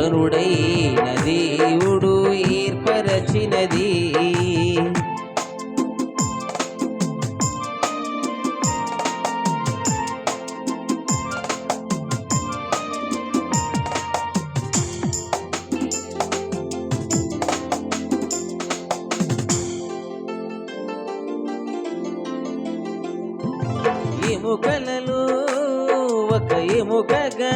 గనుడైన దేవుడు ఏర్పరచినది. ఎముకలలో ఒక ఎముకగా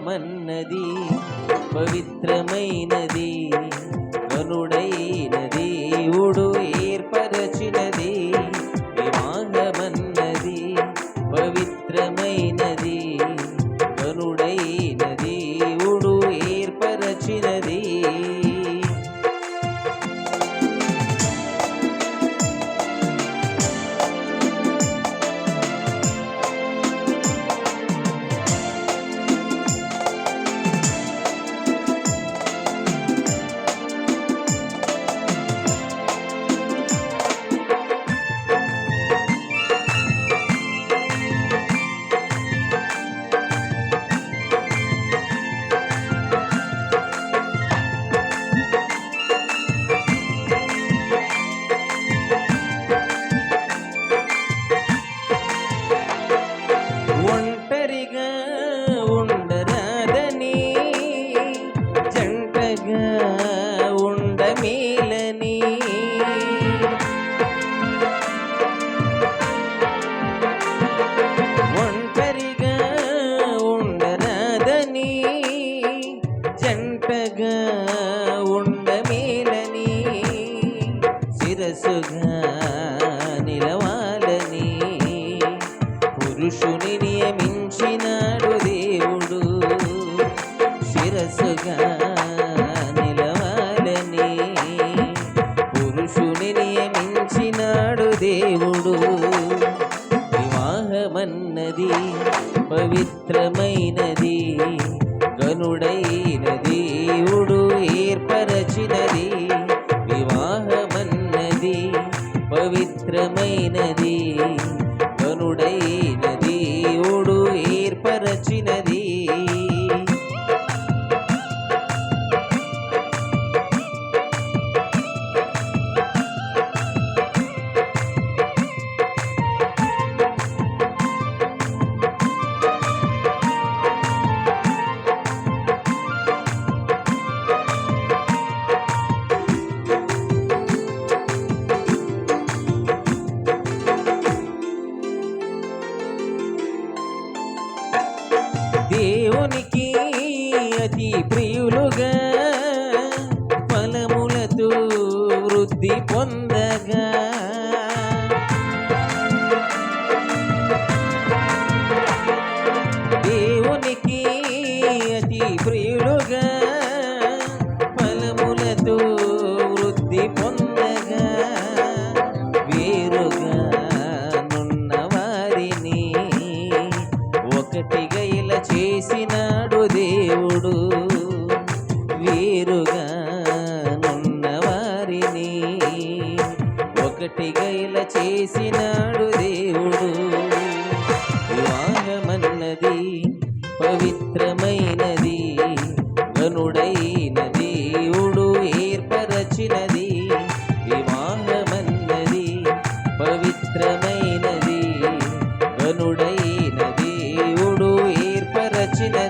పవిత్రమన్నది పవిత్రమైనది. శిరసుగా నిలవాలని పురుషుని నియమించినాడు దేవుడు. శిరసుగా నిలవాలని పురుషుని నియమించినాడు దేవుడు. వివాహమన్నది పవిత్రమైనది గనుడైన దేవుడు. పవిత్రమైనది. దేవునికి అతి ప్రియులుగా ఫలములతో వృద్ధి పొంద ఇలా చేసినాడు దేవుడు. వేరుగా నున్న వారిని ఒకటిగా ఇలా చేసినాడు దేవుడు. ఏర్పరచినది గనుడైన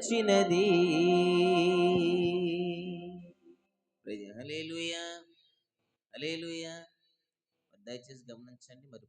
వచ్చినది. అలేలుయా అలేలుయా దయచేసి గమనించండి మరి